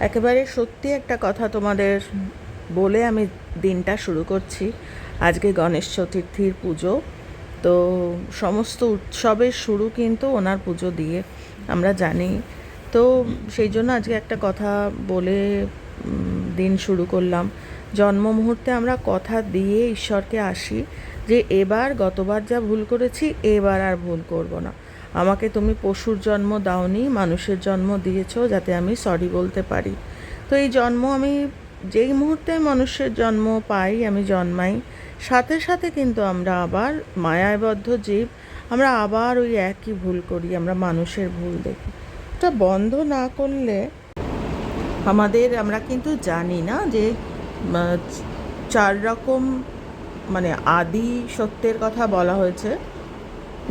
একেবারে সত্যি একটা কথা তোমাদের বলে আমি দিনটা শুরু করছি। আজকে গণেশ চতুর্থীর পুজো। তো সমস্ত উৎসবের শুরু কিন্তু ওনার পুজো দিয়ে আমরা জানি। তো সেই জন্য আজকে একটা কথা বলে দিন শুরু করলাম। জন্ম মুহূর্তে আমরা কথা দিয়ে ঈশ্বরকে আসি যে, এবার গতবার যা ভুল করেছি, এবার আর ভুল করব না। আমাকে তুমি পশুর জন্ম দাওনি, মানুষের জন্ম দিয়েছ যাতে আমি সরি বলতে পারি। তো এই জন্ম আমি, যেই মুহূর্তে মানুষের জন্ম পাই, আমি জন্মাই, সাথে সাথে কিন্তু আমরা আবার মায়াবদ্ধ জীব, আমরা আবার ওই একই ভুল করি, আমরা মানুষের ভুল দেখি। ওটা বন্ধ না করলে আমাদের, আমরা কিন্তু জানি না যে চার রকম মানে আদি সত্যের কথা বলা হয়েছে।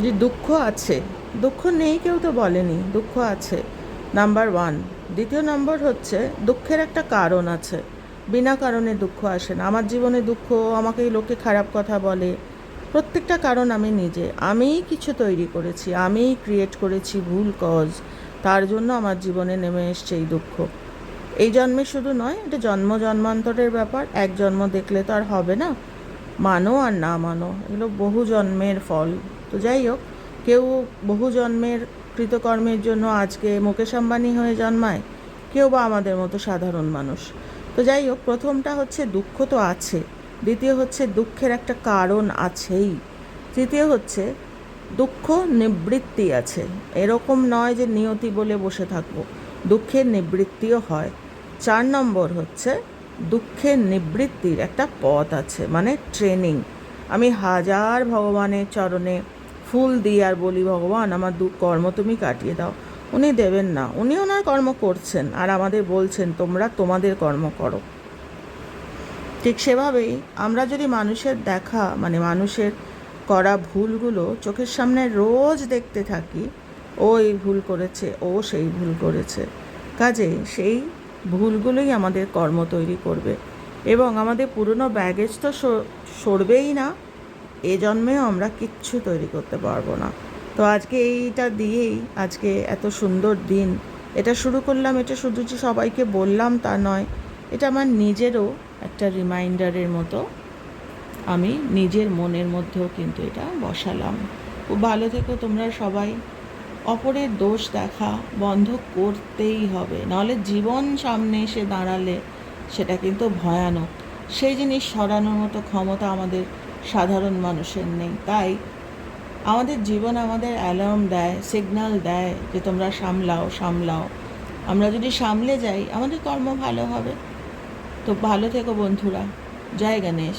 যে দুঃখ আছে, দুঃখ নেই কেউ তো বলেনি, দুঃখ আছে। Number one. দ্বিতীয় নম্বর হচ্ছে, দুঃখের একটা কারণ আছে। বিনা কারণে দুঃখ আসে না। আমার জীবনে দুঃখ আমাকে লোকে খারাপ কথা বলে। প্রত্যেকটা কারণ আমি নিজে, আমিই কিছু তৈরি করেছি, আমিই ক্রিয়েট করেছি ভুল কজ তার জন্য আমার জীবনে নেমে এসছে এই দুঃখ। এই জন্মে শুধু নয়, এটা জন্ম জন্মান্তরের ব্যাপার। এক জন্ম দেখলে তো আর হবে না। মানো আর না মানো, এগুলো বহু জন্মের ফল। তো যাই হোক, কেউ বহু জন্মের কৃতকর্মের জন্য আজকে মুকেশ আম্বানি হয়ে জন্মায়, কেউ বা আমাদের মতো সাধারণ মানুষ। তো যাই হোক, প্রথমটা হচ্ছে দুঃখ তো আছে, দ্বিতীয় হচ্ছে দুঃখের একটা কারণ আছেই, তৃতীয় হচ্ছে দুঃখ নিবৃত্তি আছে। এরকম নয় যে নিয়তি বলে বসে থাকব, দুঃখের নিবৃত্তিও হয়। চার নম্বর হচ্ছে দুঃখের নিবৃত্তির একটা পথ আছে মানে ট্রেনিং। আমি হাজার ভগবানের চরণে ফুল দিই আর বলি, ভগবান, আমার দু, কর্ম তুমি কাটিয়ে দাও। উনি দেবেন না। উনি ওনার কর্ম করছেন আর আমাদের বলছেন, তোমরা তোমাদের কর্ম করো। ঠিক সেভাবেই আমরা যদি মানুষের দেখা মানে মানুষের করা ভুলগুলো চোখের সামনে রোজ দেখতে থাকি ও এই ভুল করেছে, ও সেই ভুল করেছে। কাজে সেই ভুলগুলোই আমাদের কর্ম তৈরি করবে। এবং আমাদের পুরনো ব্যাগেজ তো সর- সরবেই না। এ জন্মেও আমরা কিচ্ছু তৈরি করতে পারব না। তো আজকে এইটা দিয়েই আজকে এত সুন্দর দিন। এটা শুরু করলাম, এটা শুধু যে সবাইকে বললাম তা নয়, এটা আমার নিজেরও একটা রিমাইন্ডারের মতো। আমি নিজের মনের মধ্যেও কিন্তু এটা বসালাম। খুব ভালো থেকো তোমরা সবাই। অপরের দোষ দেখা বন্ধ করতেই হবে, নাহলে জীবন সামনে এসে দাঁড়ালে সেটা কিন্তু ভয়ানক। সেই জিনিস সরানোর মতো ক্ষমতা আমাদের সাধারণ মানুষের নেই। তাই আমাদের জীবন আমাদের অ্যালার্ম দেয় সিগনাল দেয় যে তোমরা সামলাও সামলাও। আমরা যদি সামলে যাই, আমাদের কর্ম ভালো হবে। তো ভালো থেকো বন্ধুরা জয় গণেশ